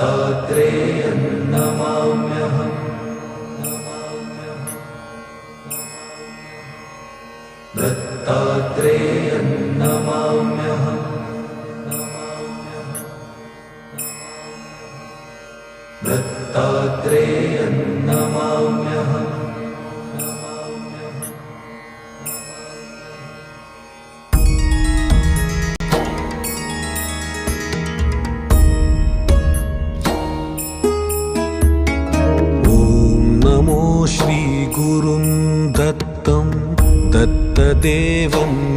दत्तात्रेयं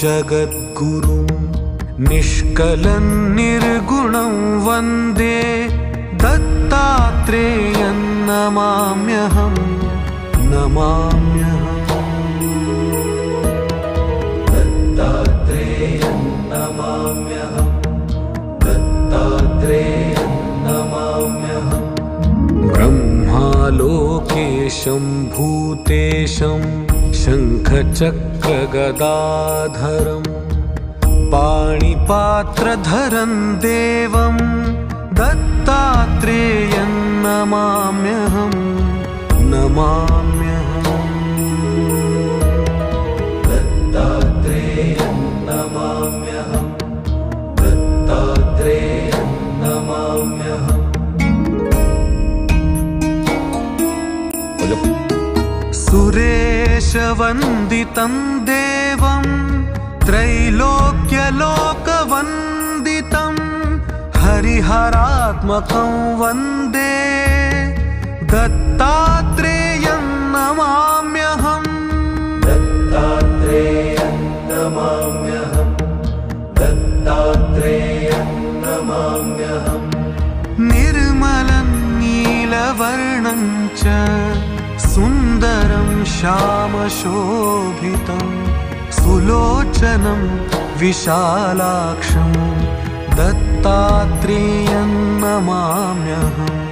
जगद्गुरुं निष्कलं निर्गुणं वन्दे दत्तात्रेयं नमाम्यहं नमाम्यहम् दत्तात्रेयं नमाम्यहम् दत्तात्रेयं नमाम्यहम् ब्रह्मालोकेशं भूतेशं शङ्खचक्रगदाधरम् पाणिपात्रधरं देवं दत्तात्रेयं नमाम्यहं नमाम्यहम् सुरेशवन्दितं देवं त्रैलोक्यलोकवन्दितं हरिहरात्मकं वन्दे दत्तात्रेयं नमाम्यहम्। दत्तात्रेयं नमाम्यहम्। दत्तात्रेयं नमाम्यहम्। निर्मलं नीलवर्णं च सुन्दरं श्यामशोभितं सुलोचनं विशालाक्षं दत्तात्रेयं नमाम्यहम्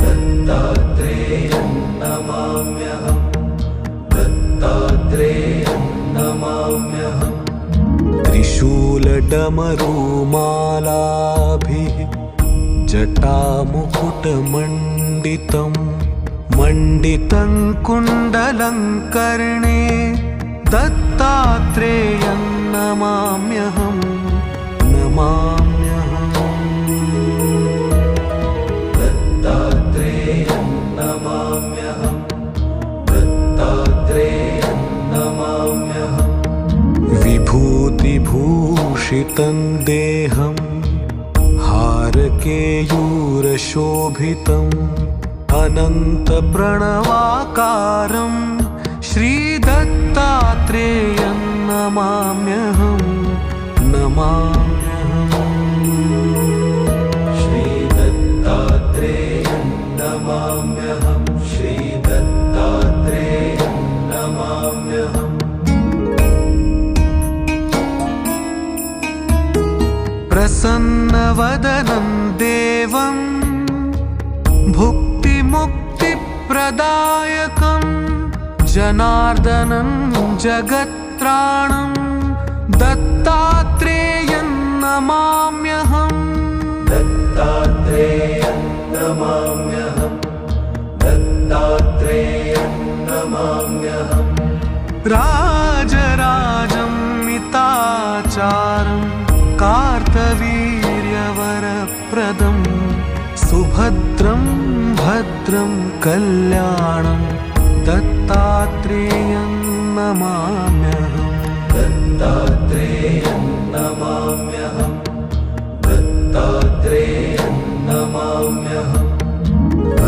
दत्तात्रेयं नमाम्यहम् दत्तात्रेयं नमाम्यहम् त्रिशूलडमरुमालाभिः जटामुकुटमण्डितं मण्डितं कुण्डलं कर्णे दत्तात्रेयं नमाम्यहं नमाम्यहम् दत्तात्रेयं नमाम्यहम् दत्तात्रेयं नमाम्यहम् विभूतिभूषितं देहं हारकेयूरशोभितम् अनन्तप्रणवाकारं श्रीदत्तात्रेयं नमाम्यहं नमाम्यहम् श्रीदत्तात्रेयं नमाम्यहम् श्रीदत्तात्रेयं नमाम्यहम् प्रसन्नवदनं देवं भुक्तिमुक्तिप्रदायकं जनार्दनं जगत्त्राणं दत्तात्रेयं नमाम्यहम् दत्तात्रेयं नमाम्यहम् दत्तात्रेयं नमाम्यहम् राजराजं मिताचारं कार्तवीर्यवरप्रदं सुभद्रं भद्रं कल्याणं दत्तात्रेयं नमाम्यहम् दत्तात्रेयं नमाम्यहम् दत्तात्रेयं नमाम्यहम्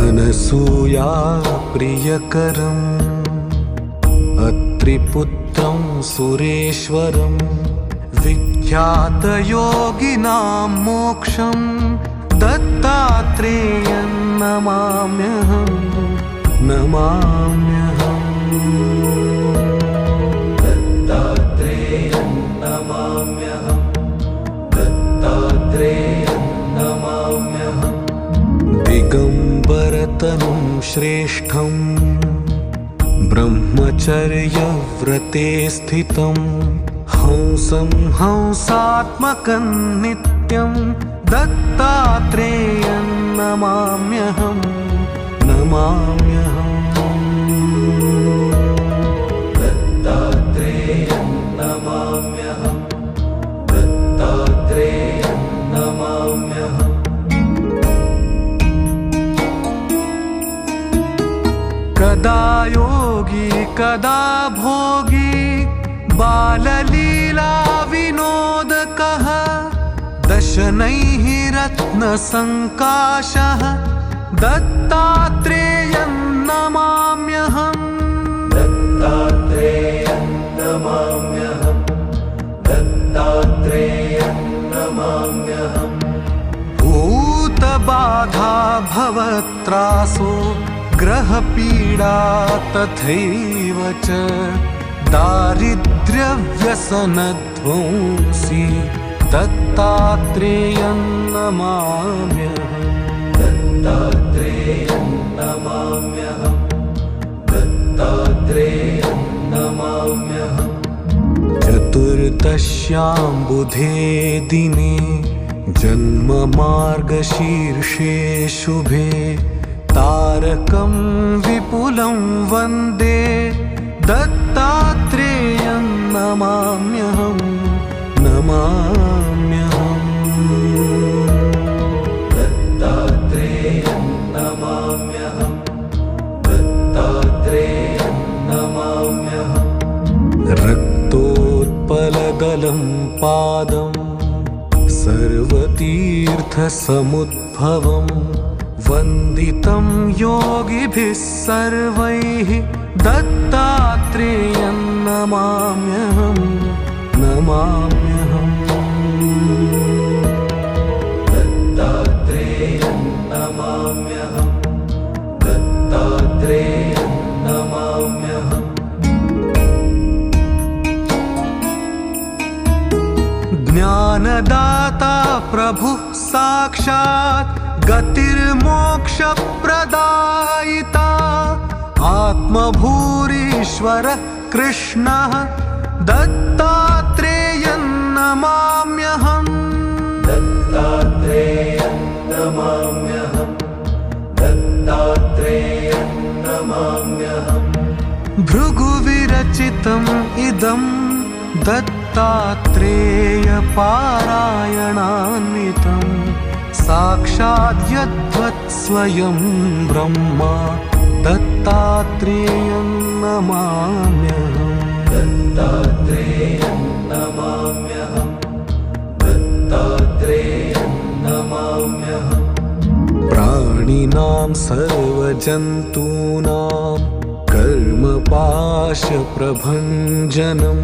अनसूया प्रियकरम् अत्रिपुत्रं सुरेश्वरं विख्यातयोगिनां मोक्षं दत्तात्रेयं नमाम्यहं नमाम्यहम् दत्तात्रेयं नमाम्यहम् दिगम्बरतनुं श्रेष्ठं ब्रह्मचर्यव्रते स्थितं। हंसं हंसात्मकं नित्यं दत्तात्रेयं नमाम्यहं नमाम्यहम् दत्तात्रेयं नमाम्यहं दत्तात्रेयं नमाम्यहम् कदा योगी कदा भोगी बाललीला दशनैः रत्नसङ्काशः दत्तात्रेयं नमाम्यहम्। दत्तात्रेयं नमाम्यहं दत्तात्रेयं नमाम्यहम्। भूतबाधा भवत्रासो ग्रहपीडा तथैव च दारिद्र्यव्यसनध्वंसि दत्तात्रेयं नमाम्यहम् दत्तात्रेयं नमाम्यहं दत्तात्रेयं नमाम्यहम् चतुर्दश्यां बुधे दिने जन्ममार्गशीर्षे शुभे तारकं विपुलं वन्दे दत्तात्रेयं नमाम्यहं नमाम्यहम् दत्तात्रेयं नमाम्यहं दत्तात्रेयं नमाम्यहम् रक्तोत्पलदलं पादं सर्वतीर्थसमुद्भवं वन्दितं योगिभिः सर्वैः दत्तात्रेयं नमाम्यहं नमाम्यहम् ज्ञानदाता प्रभुः साक्षात् गतिर्मोक्षप्रदायिता। आत्मभूरीश्वरः कृष्णः दत्तात्रेयं नमाम्यहम् दत्तात्रेयं नमाम्यहं दत्तात्रेयं नमाम्यहम् भृगुविरचितम् इदं दत्तात्रेयपारायणान्वितं साक्षात् यद्वत् स्वयं ब्रह्मा दत्तात्रेयं नमाम्यहम् दत्तात्रेयं नमाम्यहं दत्तात्रेयं नमाम्यहम् प्राणिनां सर्वजन्तूनां कर्मपाशप्रभञ्जनं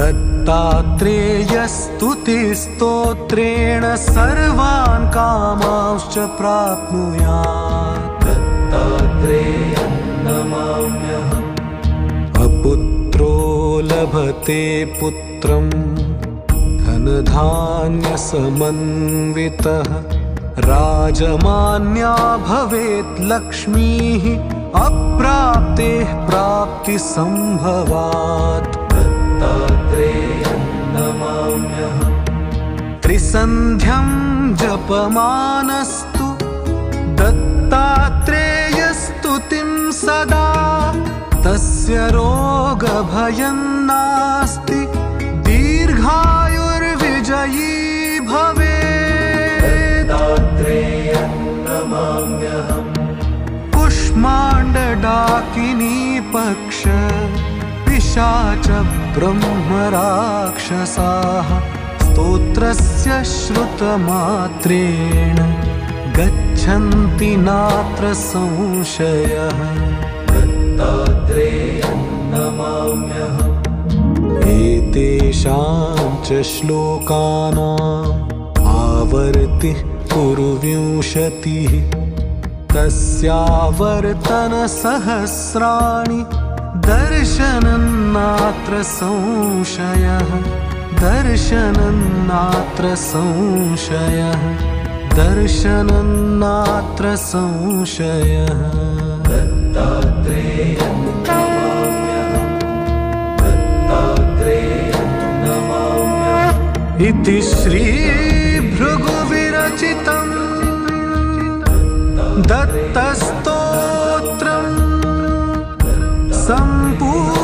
दत्तात्रेयस्तुतिस्तोत्रेण सर्वान् कामांश्च प्राप्नुयात्। दत्तात्रेयं नमाम्यहम्। अपुत्रो लभते पुत्रं धनधान्यसमन्वितः। राजमान्या भवेत् लक्ष्मीः अप्राप्तेः प्राप्तिसम्भवात् दत्तात्रेयं नमाम्यहम् त्रिसन्ध्यं जपमानस्तु दत्तात्रेयस्तुतिं सदा। तस्य रोगभयं नास्ति दीर्घायुर्विजयी भवेत्। दत्तात्रेयं नमाम्यहम् कुष्माण्डडाकिनी पक्ष पिशाच ब्रह्मराक्षसाः स्तोत्रस्य श्रुतमात्रेण गच्छन्ति नात्र संशयः। दत्तात्रेयं नमाम्यहम् एतेषां च श्लोकानाम् आवर्तिः कुरु विंशतिः तस्यावर्तनसहस्राणि दर्शनं नात्र संशयः। दर्शनं नात्र संशयः। दर्शनं नात्र संशयः इति श्रीभृगुविर विरचितम् 等不。